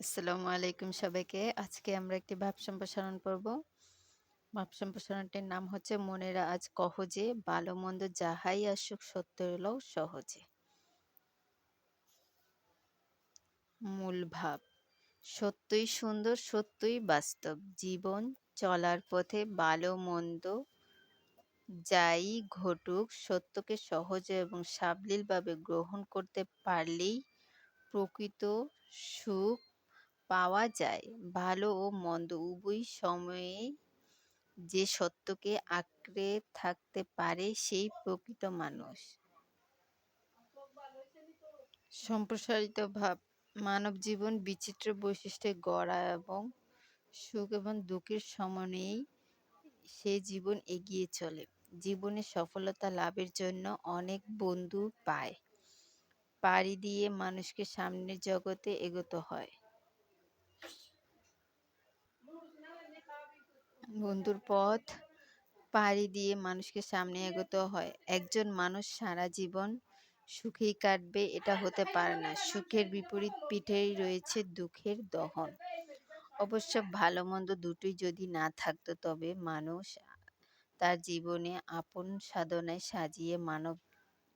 আসসালামু আলাইকুম সবাইকে। আজকে আমরা একটি ভাব সম্প্রসারণ পড়ব। ভাব সম্প্রসারণটির নাম হচ্ছে, মনেরা আজ কহ যে ভালো মন্দ যাহাই আসুক সত্য এলো সহজে। মূল ভাব, সত্যই সুন্দর, সত্যই বাস্তব জীবন চলার পথে ভালো মন্দ যাই ঘটুক, সত্যকে সহজে এবং সাবলীলভাবে গ্রহণ করতে পারলেই প্রকৃত সুখ পাওয়া যায়। ভালো ও মন্দ, উভয় সময়ে যে সত্যকে আঁকড়ে থাকতে পারে সেই প্রকৃত মানুষ। সম্প্রসারিত ভাব, মানব জীবন বিচিত্র বৈশিষ্ট্যে গড়া এবং সুখ এবং দুঃখের সমন্বয়েই সে জীবন এগিয়ে চলে। জীবনে সফলতা লাভের জন্য অনেক বন্ধু পায়। পাড়ি দিয়ে মানুষকে সামনের জগতে এগোতে হয়। বন্ধুর পথ পাড়ি দিয়ে মানুষকে সামনে এগোতে হয়। একজন মানুষ সারা জীবন সুখেই কাটবে এটা হতে পারে না। সুখের বিপরীত পিঠেই রয়েছে দুঃখের দহন। অবশ্য ভালো মন্দ দুটোই যদি না থাকতো তবে মানুষ তার জীবনে আপন সাধনায় সাজিয়ে মানব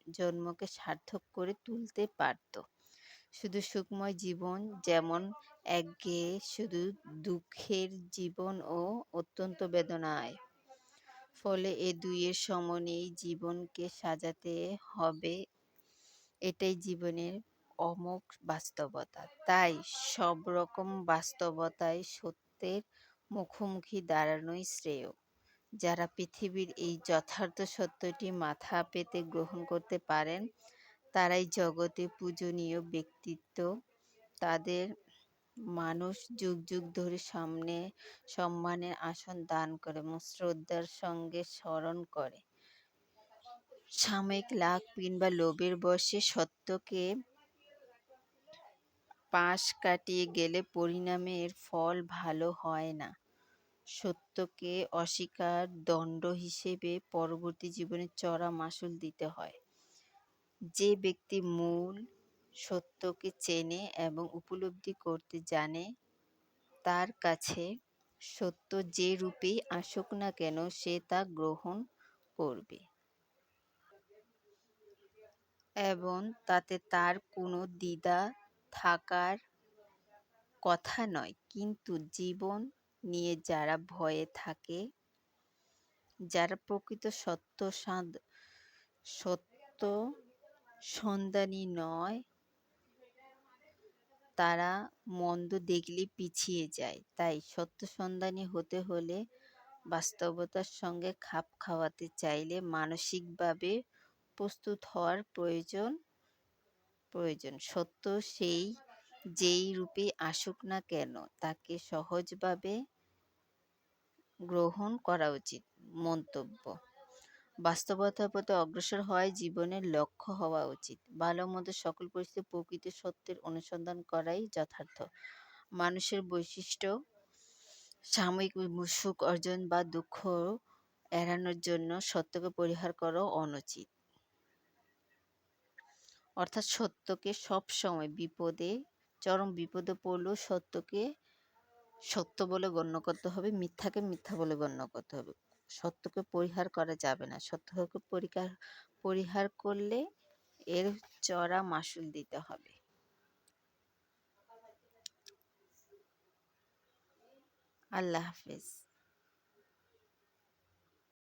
জন্মকে সার্থক করে তুলতে পারত। শুধু সুখময় জীবন, যেমন একঘেয়ে শুধু দুঃখের জীবন ও অত্যন্ত বেদনায়। ফলে এ দুইয়ের সমন্বয়েই জীবনকে সাজাতে হবে, এটাই জীবনের অমোঘ বাস্তবতা। তাই সব রকম বাস্তবতায় সত্যের মুখোমুখি দাঁড়ানোই শ্রেয়। যারা পৃথিবীর এই যথার্থ সত্যটি মাথা পেতে গ্রহণ করতে পারেন তারাই জগতে পূজনীয় ব্যক্তিত্ব। তাদের মানুষ যুগ যুগ ধরে সামনে সম্মানের আসন দান করে এবং শ্রদ্ধার সঙ্গে স্মরণ করে। সাময়িক লাভ কিংবা লোভের বশে সত্যকে পাশ কাটিয়ে গেলে পরিণামে এর ফল ভালো হয় না। সত্যকে অস্বীকার দণ্ড হিসেবে পরবর্তী জীবনে চড়া মাসুল দিতে হয়। যে ব্যক্তি মূল সত্যকে চেনে এবং উপলব্ধি করতে জানে, তার কাছে সত্য যে রূপেই আসুক না কেন সে তা গ্রহণ করবে। এবং তাতে তার কোনো দ্বিধা থাকার কথা নয়, কিন্তু জীবন নিয়ে যারা ভয়ে থাকে, যারা প্রকৃত সত্য সত্য সন্ধানী নয়, তারা মন্দ দেখলে পিছিয়ে যায়। তাই সত্য সন্ধানী হতে হলে বাস্তবতার সঙ্গে খাপ খাওয়াতে চাইলে মানসিকভাবে প্রস্তুত হওয়ার প্রয়োজন প্রয়োজন। সত্য সেই যেই রূপে আসুক না কেন, তাকে সহজভাবে গ্রহণ করা উচিত। মন্তব্য বাস্তবতার প্রতি অগ্রসর হওয়াই জীবনের লক্ষ্য হওয়া উচিত। ভালো মন্দ সকল পরিস্থিতি প্রকৃত সত্যের অনুসন্ধান করাই যথার্থ। মানুষের বৈশিষ্ট্য, সাময়িক সুখ অর্জন বা দুঃখ এড়ানোর জন্য সত্যকে পরিহার করা অনুচিত। অর্থাৎ সত্যকে সব সময় বিপদে, চরম বিপদে পড়লেও সত্যকে সত্য বলে গণ্য করতে হবে, মিথ্যাকে মিথ্যা বলে গণ্য করতে হবে। সত্যকে পরিহার করা যাবে না। সত্যকে পরিহার পরিহার করলে এর চড়া মাসুল দিতে হবে। আল্লাহ হাফেজ।